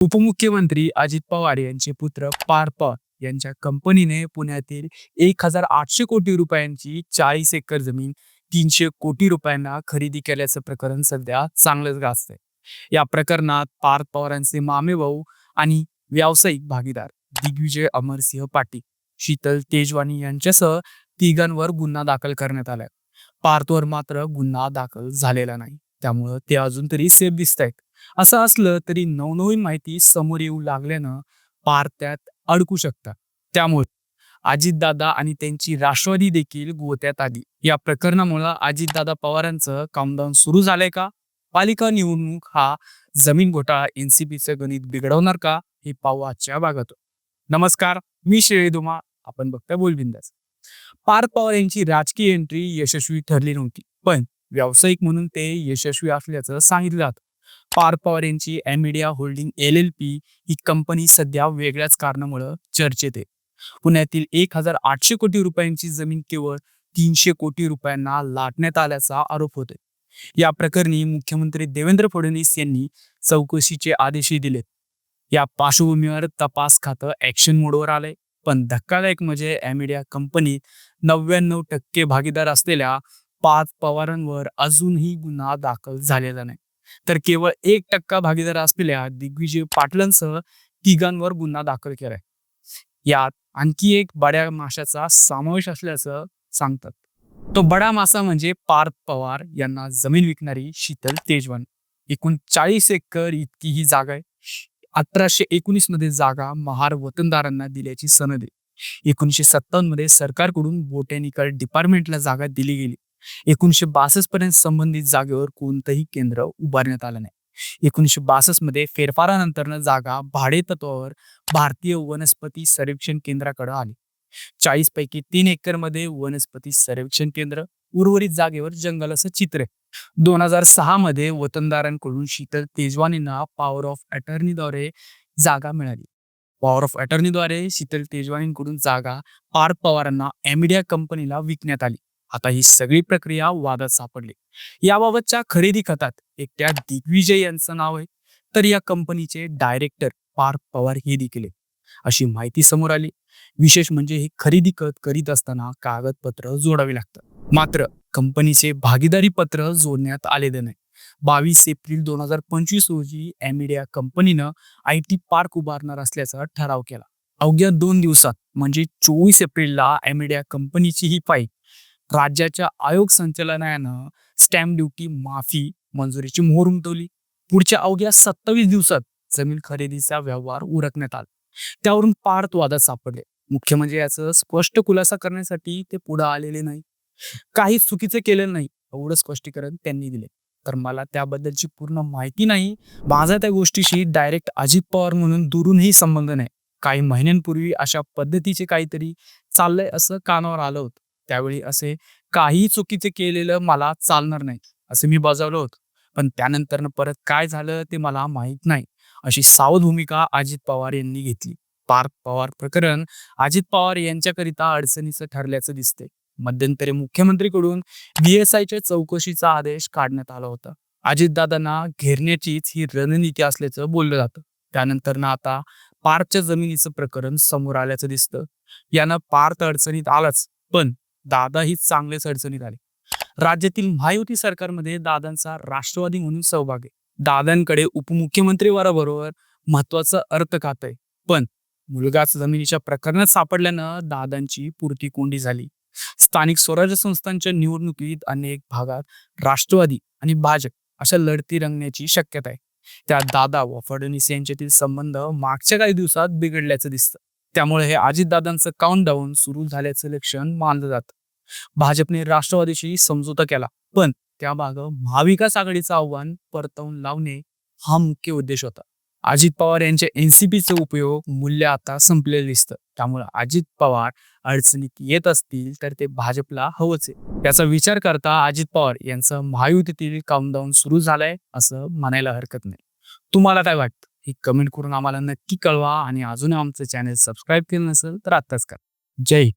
उपमुख्यमंत्री अजित पवार यांचे पुत्र पार्प पवार यांच्या कंपनीने पुण्यातील एक हजार आठशे कोटी रुपयांची चाळीस एकर जमीन तीनशे कोटी रुपयांना खरेदी केल्याचं प्रकरण सध्या चांगलंच गाजतंय. या प्रकरणात पार्थ पवारांचे मामे भाऊ आणि व्यावसायिक भागीदार दिग्विजय अमरसिंह पाटील शीतल तेजवानी यांच्यासह तिघांवर गुन्हा दाखल करण्यात आलाय. पार्थवर मात्र गुन्हा दाखल झालेला नाही. त्यामुळं ते अजून तरी सेफ दिसत आहेत असं असलं तरी नवनवीन माहिती समोर येऊ लागल्यानं पारत्यात अडकू शकतात. त्यामुळे अजितदादा आणि त्यांची राष्ट्रवादी देखील गोत्यात आली. या प्रकरणामुळे अजितदादा पवारांचं कामडाऊन सुरू झालंय का? पालिका निवडणूक हा जमीन घोटाळा एनसीपीचं गणित बिघडवणार का? हे पाहू आजच्या भागात नमस्कार मी श्रेय धुमा आपण बघता बोलबिंदास. पार्थ पवार यांची राजकीय एंट्री यशस्वी ठरली नव्हती पण व्यावसायिक म्हणून ते यशस्वी असल्याचं सांगितलं जातं. पार पवार यांची Amadea holding L L P ही कंपनी सध्या वेगळ्याच कारणामुळं चर्चेत आहे. पुण्यातील एक हजार आठशे कोटी रुपयांची जमीन केवळ तीनशे कोटी रुपयांना लाटण्यात आल्याचा आरोप होतोय. या प्रकरणी मुख्यमंत्री देवेंद्र फडणवीस यांनी चौकशीचे आदेशही दिलेत. या पार्श्वभूमीवर तपास खातं ऍक्शन मोडवर आलंय. पण धक्कादायक म्हणजे एमिडिया कंपनीत नव्याण्णव टक्के भागीदार असलेल्या पाच पवारांवर अजूनही गुन्हा दाखल झालेला नाही. तर केवळ एक टक्का भागीदार असलेल्या दिग्विजय पाटलांसह तिघांवर गुन्हा दाखल केलाय. यात आणखी एक बड्या माशाचा समावेश असल्याचं सांगतात. तो बडा मासा म्हणजे पार्थ पवार यांना जमीन विकणारी शीतल तेजवान. एकूण चाळीस एकर इतकी ही जागा आहे. अठराशे एकोणीसमध्ये जागा महार वतनदारांना दिल्याची सनद आहे. एकोणीसशे सत्तावन्नमध्ये सरकारकडून बोटॅनिकल डिपार्टमेंटला जागा दिली गेली. एकोणीसशे बासष्ट पर्यंत संबंधित जागेवर कोणतंही केंद्र उभारण्यात आलं नाही. एकोणीसशे बासष्टमध्ये फेरफारानंतर जागा भाडे तत्वावर भारतीय वनस्पती सर्वेक्षण केंद्राकडे आली. चाळीस पैकी तीन एकरमध्ये वनस्पती सर्वेक्षण केंद्र उर्वरित जागेवर जंगल असं चित्र आहे. दोन हजार सहा मध्ये वतनदारांकडून शीतल तेजवानींना पॉवर ऑफ अटर्नीद्वारे जागा मिळाली. पॉवर ऑफ अटर्नीद्वारे शीतल तेजवानींकडून जागा पार पवारांना एमिडिया कंपनीला विकण्यात आली. आता ही सगळी प्रक्रिया वादात सापडली. याबाबतच्या खरेदी खतात एकट्या दिग्विजय यांचं नाव आहे तर या कंपनीचे डायरेक्टर पार पवार हे देखील अशी माहिती समोर आली. विशेष म्हणजे ही खरेदी खत करीत असताना कागदपत्र जोडावी लागतात. मात्र कंपनीचे भागीदारी पत्र जोडण्यात आलेलं नाही. बावीस एप्रिल दोन हजार पंचवीस रोजी एमिडिया कंपनीनं आय टी पार्क उभारणार असल्याचा ठराव केला. अवघ्या दोन दिवसात म्हणजे चोवीस एप्रिलला एमिडिया कंपनीची ही फाईल राज्याच्या आयोग संचालनालयानं स्टॅम्प ड्युटी माफी मंजुरीची मोहर उमटवली. पुढच्या अवघ्या सत्तावीस दिवसात जमीन खरेदीचा व्यवहार उरकण्यात आला. त्यावरून पार्थ वादात सापडले. मुख्य म्हणजे याचं स्पष्ट खुलासा करण्यासाठी ते पुढे आलेले नाही. काही चुकीचं केलेलं नाही एवढं स्पष्टीकरण त्यांनी दिले. तर मला त्याबद्दलची पूर्ण माहिती नाही. माझा त्या गोष्टीशी डायरेक्ट अजित पवार म्हणून दुरूनही संबंध नाही. काही महिन्यांपूर्वी अशा पद्धतीचे काहीतरी चाललंय असं कानावर आलं होतं. त्यावेळी असे काही चुकीचे केलेलं मला चालणार नाही असं मी बजावलं होतं. पण त्यानंतर परत काय झालं ते मला माहीत नाही. अशी सावध भूमिका अजित पवार यांनी घेतली. पार्थ पवार प्रकरण अजित पवार यांच्याकरिता अडचणीचं ठरल्याचं दिसते मध्यंतरी मुख्यमंत्रीकडून बीएसआयच्या चौकशीचा आदेश काढण्यात आला होता. अजितदादांना घेरण्याचीच ही रणनीती असल्याचं बोललं जातं. त्यानंतर ना आता पार्थच्या जमिनीचं प्रकरण समोर आल्याचं दिसतं. यानं पार्थ अडचणीत आलाच पण दादाही चांगलेच अडचणीत आले. राज्यातील महायुती सरकारमध्ये दादांचा राष्ट्रवादी म्हणून सहभाग आहे. दादांकडे उपमुख्यमंत्री उपमुख्यमंत्रीवराबरोबर महत्वाचं अर्थ खात आहे. पण मुलगाच जमिनीच्या प्रकरणात सापडल्यानं दादांची पुरती कोंडी झाली. स्थानिक स्वराज्य संस्थांच्या निवडणुकीत अनेक भागात राष्ट्रवादी आणि भाजप अशा लढती रंगण्याची शक्यता आहे. त्या दादा व फडणवीस यांच्यातील संबंध मागच्या काही दिवसात बिघडल्याचं दिसतं. त्यामुळे हे अजितदादांचं काउंटडाऊन सुरू झाल्याचं लक्षण मानलं जातं. भाजपने राष्ट्रवादीशी समझोता केला पण त्या मागं महाविकास आघाडीचं आव्हान परतवून लावणे हा मुख्य उद्देश होता. अजित पवार यांच्या एनसीपीचे उपयोग मूल्य आता संपलेलं दिसतं. त्यामुळे अजित पवार अडचणीत येत असतील तर ते भाजपला हवंच आहे. त्याचा विचार करता अजित पवार यांचं महायुतीतील काउंटडाऊन सुरू झालंय असं म्हणायला हरकत नाही. तुम्हाला काय वाटतं? ही कमेंट करून आम्हाला नक्की कळवा आणि अजून आमचं चॅनल सबस्क्राईब केलं नसेल तर आत्ताच करा जय हिंद.